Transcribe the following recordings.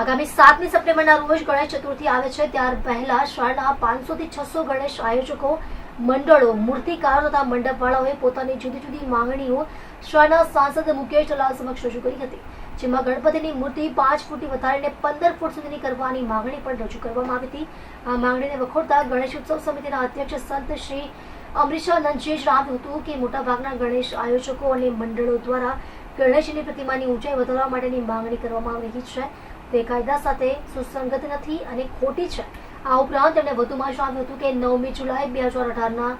આગામી સાતમી સપ્ટેમ્બરના રોજ ગણેશ ચતુર્થી આવે છે. ત્યાર પહેલા શાળાના પાંચસો થી છસો ગણેશ આયોજકો, મંડળો, મૂર્તિકારો તથા મંડપવાળાઓએ પોતાની જુદી જુદી માંગણીઓ શાળાના સાંસદ મુકેશ દલાલ સમક્ષ રજૂ કરી હતી. જેમાં ગણપતિની મૂર્તિ પાંચ ફૂટથી વધારીને પંદર ફૂટ સુધીની કરવાની માંગણી પણ રજૂ કરવામાં આવી હતી. આ માંગણીને વખોડતા ગણેશ ઉત્સવ સમિતિના અધ્યક્ષ સંત શ્રી અમરીશાનંદજીએ જણાવ્યું હતું કે મોટાભાગના ગણેશ આયોજકો અને મંડળો દ્વારા ગણેશની પ્રતિમાની ઊંચાઈ વધારવા માટેની માંગણી કરવામાં આવી રહી છે. તે કાયદા સાથે સુસંગત નથી અને ખોટી છે. આ ઉપરાંત તેમણે વધુમાં જણાવ્યું હતું કે નવમી જુલાઈ બે હજાર અઢારના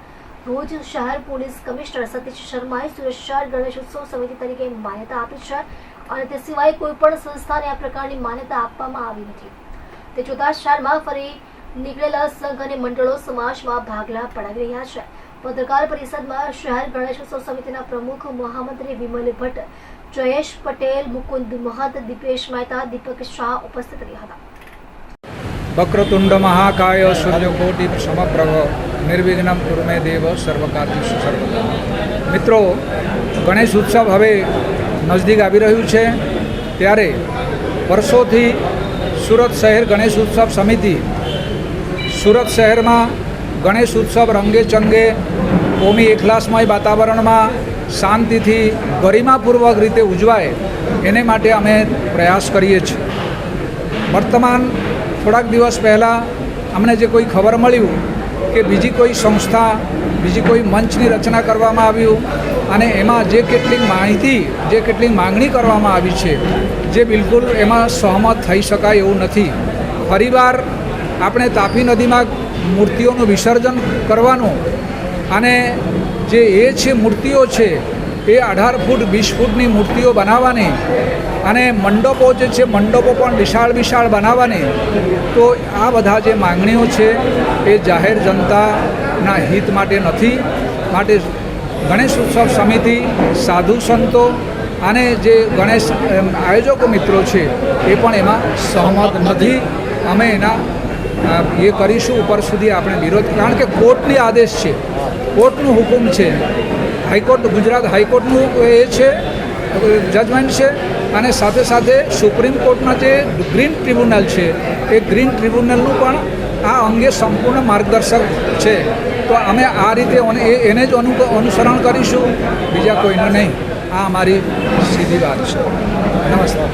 રોજ શહેર પોલીસ કમિશનર સતીશ શર્માએ સુરત શહેર ગણેશ ઉત્સવ સમિતિ તરીકે માન્યતા આપી છે અને તે સિવાય કોઈ પણ સંસ્થાને આ પ્રકારની માન્યતા આપવામાં આવી નથી. તે જોતા શહેરમાં ફરી નીકળેલા સંઘ અને મંડળો સમાજમાં ભાગલા પડાવી રહ્યા છે. પત્રકાર પરિષદમાં શહેર ગણેશ ઉત્સવ સમિતિના પ્રમુખ મહામંત્રી વિમલ ભટ્ટ જયેશ પટેલ મુકુંદ મહત દીપેશ મહેતા દીપક શાહ ઉપસ્થિત રહ્યા હતા વક્રતુંડ મહાકાય સૂર્યકોટિ સમપ્રભ નિર્વિઘ્નમ કુર્મે દેવ સર્વકાર્યુ સર્વદા મિત્રો ગણેશ ઉત્સવ હવે નજદીક આવી રહ્યું છે ત્યારે વર્ષોથી સુરત શહેર ગણેશ ઉત્સવ સમિતિ સુરત શહેરમાં ગણેશ ઉત્સવ રંગે ચંગે કોમી એકલાસમય વાતાવરણમાં શાંતિથી ગરિમાપૂર્વક રીતે ઉજવાય, એને માટે અમે પ્રયાસ કરીએ છીએ વર્તમાન થોડાક દિવસ પહેલાં અમને જે કોઈ ખબર મળ્યું કે બીજી કોઈ સંસ્થા, બીજી કોઈ મંચની રચના કરવામાં આવ્યું અને એમાં જે કેટલીક માહિતી, જે કેટલીક માંગણી કરવામાં આવી છે, જે બિલકુલ એમાં સહમત થઈ શકાય એવું નથી. ફરીવાર આપણે તાપી નદીમાં મૂર્તિઓનું વિસર્જન કરવાનું અને જે એ છે મૂર્તિઓ છે, એ અઢાર ફૂટ, વીસ ફૂટની મૂર્તિઓ બનાવવાની અને મંડપો જે છે, મંડપો પણ વિશાળ વિશાળ બનાવવાની. તો આ બધા જે માંગણીઓ છે, એ જાહેર જનતાના હિત માટે નથી, માટે ગણેશ ઉત્સવ સમિતિ, સાધુ સંતો અને જે ગણેશ આયોજકો મિત્રો છે, એ પણ એમાં સહમત નથી. અમે એના એ કરીશું, ઉપર સુધી આપણે વિરોધ, કારણ કે કોર્ટની આદેશ છે. કોર્ટનું હુકુમ છે. હાઈકોર્ટ, ગુજરાત હાઈકોર્ટનું એ છે, જજમેન્ટ છે અને સાથે સાથે સુપ્રીમ કોર્ટના જે ગ્રીન ટ્રિબ્યુનલ છે, એ ગ્રીન ટ્રિબ્યુનલનું પણ આ અંગે સંપૂર્ણ માર્ગદર્શક છે. તો અમે આ રીતે એને જ અનુ અનુસરણ કરીશું. બીજા કોઈને નહીં. આ અમારી સીધી વાત છે. નમસ્કાર.